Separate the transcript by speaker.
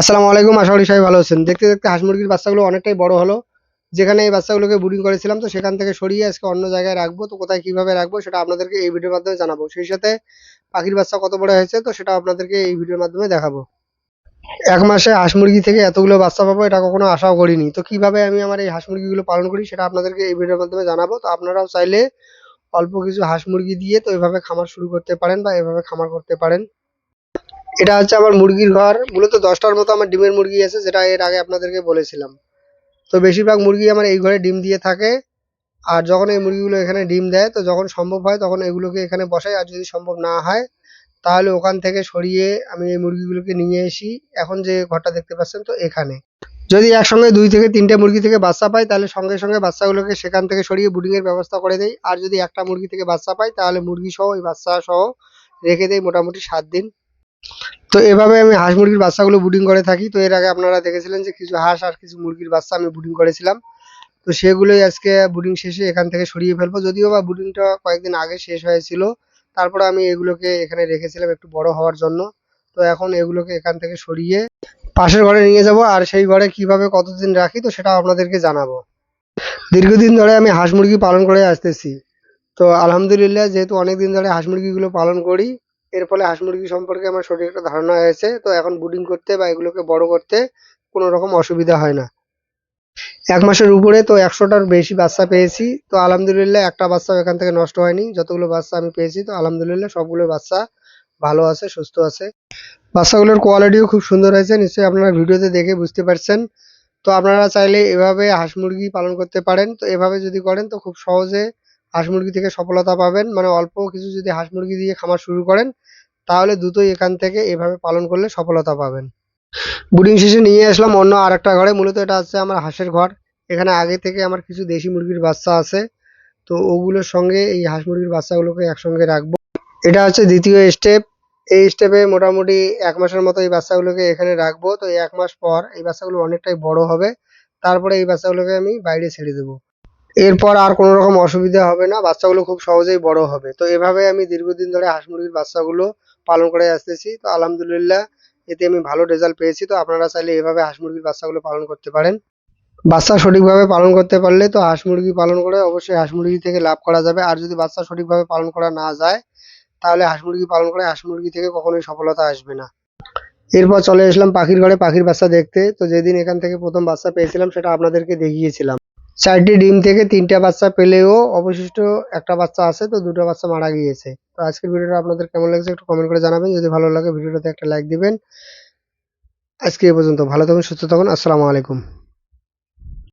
Speaker 1: আসসালামু আলাইকুম, আশা করি সবাই ভালো আছেন। দেখতে দেখতে হাঁস মুরগির বাচ্চাগুলো অনেকটাই বড় হলো। যেখানে এই বাচ্চাগুলোকে ব্রুডিং করেছিলাম, তো সেখান থেকে সরিয়ে আজকে অন্য জায়গায় রাখব। তো কোথায় কীভাবে রাখব সেটা আপনাদেরকে এই ভিডিওর মাধ্যমে জানাব। সেই সাথে পাখির বাচ্চা কত বড় হয়েছে, তো সেটা আপনাদেরকে এই ভিডিওর মাধ্যমে দেখাবো। এক মাসে হাঁস মুরগি থেকে এতগুলো বাচ্চা পাবো, এটা কখনো আশাও করিনি। তো কীভাবে আমি আমার এই হাঁস মুরগিগুলো পালন করি সেটা আপনাদেরকে এই ভিডিওর মাধ্যমে জানাব। তো আপনারাও চাইলে অল্প কিছু হাঁস মুরগি দিয়ে তো এভাবে খামার শুরু করতে পারেন বা এভাবে খামার করতে পারেন। এটা হচ্ছে আমার মুরগির ঘর। মূলত দশটার মতো আমার ডিমের মুরগি আছে, যেটা এর আগে আপনাদেরকে বলেছিলাম। তো বেশিরভাগ মুরগি আমার এই ঘরে ডিম দিয়ে থাকে। আর যখন এই মুরগিগুলো এখানে ডিম দেয়, তো যখন সম্ভব হয় তখন এগুলোকে এখানে বসাই। আর যদি সম্ভব না হয়, তাহলে ওখান থেকে সরিয়ে আমি এই মুরগিগুলোকে নিয়ে এসি। এখন যে ঘরটা দেখতে পাচ্ছেন তো এখানে। যদি একসঙ্গে দুই থেকে তিনটে মুরগি থেকে বাচ্চা পাই, তাহলে সঙ্গে সঙ্গে বাচ্চাগুলোকে সেখান থেকে সরিয়ে ব্রুডিং এর ব্যবস্থা করে দেই। আর যদি একটা মুরগি থেকে বাচ্চা পাই, তাহলে মুরগি সহ ওই বাচ্চা সহ রেখে দেই মোটামুটি সাত দিন। তো এভাবে আমি হাঁস মুরগির বাচ্চাগুলো ব্রুডিং করে থাকি। তো এর আগে আপনারা দেখেছিলেন যে কিছু হাঁস আর কিছু মুরগির বাচ্চা আমি ব্রুডিং করেছিলাম। তো সেগুলোই আজকে ব্রুডিং শেষে এখান থেকে সরিয়ে ফেলব। যদিও বা ব্রুডিংটা কয়েকদিন আগে শেষ হয়েছিল, তারপরে আমি এগুলোকে এখানে রেখেছিলাম একটু বড় হওয়ার জন্য। তো এখন এগুলোকে এখান থেকে সরিয়ে পাশের ঘরে নিয়ে যাব। আর সেই ঘরে কীভাবে কতদিন রাখি, তো সেটা আপনাদেরকে জানাব। দীর্ঘদিন ধরে আমি হাঁস মুরগি পালন করে আসতেছি। তো আলহামদুলিল্লাহ, যেহেতু অনেক দিন ধরে হাঁস মুরগিগুলো পালন করি এর ফলে হাঁস মুরগি সম্পর্কে আমার সঠিক একটা ধারণা হয়েছে। তো এখন ব্রুডিং করতে বা এগুলোকে বড় করতে কোনো রকম অসুবিধা হয় না। এক মাসের উপরে তো একশোটার বেশি বাচ্চা পেয়েছি। তো আলহামদুলিল্লাহ একটা বাচ্চাও এখান থেকে নষ্ট হয়নি। যতগুলো বাচ্চা আমি পেয়েছি, তো আলহামদুলিল্লাহ সবগুলো বাচ্চা ভালো আছে, সুস্থ আছে। বাচ্চাগুলোর কোয়ালিটিও খুব সুন্দর হয়েছে। নিশ্চয়ই আপনারা ভিডিওতে দেখে বুঝতে পারছেন। তো আপনারা চাইলে এভাবে হাঁস মুরগি পালন করতে পারেন। তো এভাবে যদি করেন, তো খুব সহজে হাঁস মুরগি থেকে সফলতা পাবেন। মানে অল্প কিছু যদি হাঁস মুরগি দিয়ে খামার শুরু করেন, তাহলে দ্রুতই এখান থেকে এভাবে পালন করলে সফলতা পাবেন। ব্রুডিং শেষে নিয়ে আসলাম, অন্য আরেকটা ঘরে। মূলত এটা হচ্ছে আমার হাঁসের ঘর। এখানে আগে থেকে আমার কিছু দেশি মুরগির বাচ্চা আছে। তো ওগুলোর সঙ্গে এই হাঁস মুরগির বাচ্চাগুলোকে একসঙ্গে রাখব। এটা হচ্ছে দ্বিতীয় স্টেপ এই স্টেপে মোটামুটি এক মাসের মতো এই বাচ্চাগুলোকে এখানে রাখব। তো এক মাস পর এই বাচ্চাগুলো অনেকটাই বড় হবে। তারপরে এই বাচ্চাগুলোকে আমি বাইরে ছেড়ে দেবো। এরপর আর কোনো রকম অসুবিধা হবে না, বাচ্চাগুলো খুব সহজেই বড় হবে। তো এভাবে আমি দীর্ঘদিন ধরে হাঁস মুরগির বাচ্চাগুলো পালন করে আসতেছি। তো আলহামদুলিল্লাহ, এতে আমি ভালো রেজাল্ট পেয়েছি। তো আপনারা চাইলে এভাবে হাঁস মুরগির বাচ্চাগুলো পালন করতে পারেন। বাচ্চা সঠিকভাবে পালন করতে পারলে তো হাঁস মুরগি পালন করে অবশ্যই হাঁস মুরগি থেকে লাভ করা যাবে। আর যদি বাচ্চা সঠিকভাবে পালন করা না যায়, তাহলে হাঁস মুরগি পালন করে হাঁস মুরগি থেকে কখনোই সফলতা আসবে না। এরপর চলে আসলাম পাখির ঘরে পাখির বাচ্চা দেখতে। তো যেদিন এখান থেকে প্রথম বাচ্চা পেয়েছিলাম, সেটা আপনাদেরকে দেখিয়েছিলাম। চারটি ডিম থেকে তিনটা বাচ্চা পেলেও অবশিষ্ট একটা বাচ্চা আছে, তো দুটো বাচ্চা মারা গিয়েছে। তো আজকের ভিডিওটা আপনাদের কেমন লাগছে একটু কমেন্ট করে জানাবেন। যদি ভালো লাগে ভিডিওটাতে একটা লাইক দিবেন। আজকে এ পর্যন্ত, ভালো থাকুন, সুস্থ থাকুন, আসসালামু আলাইকুম।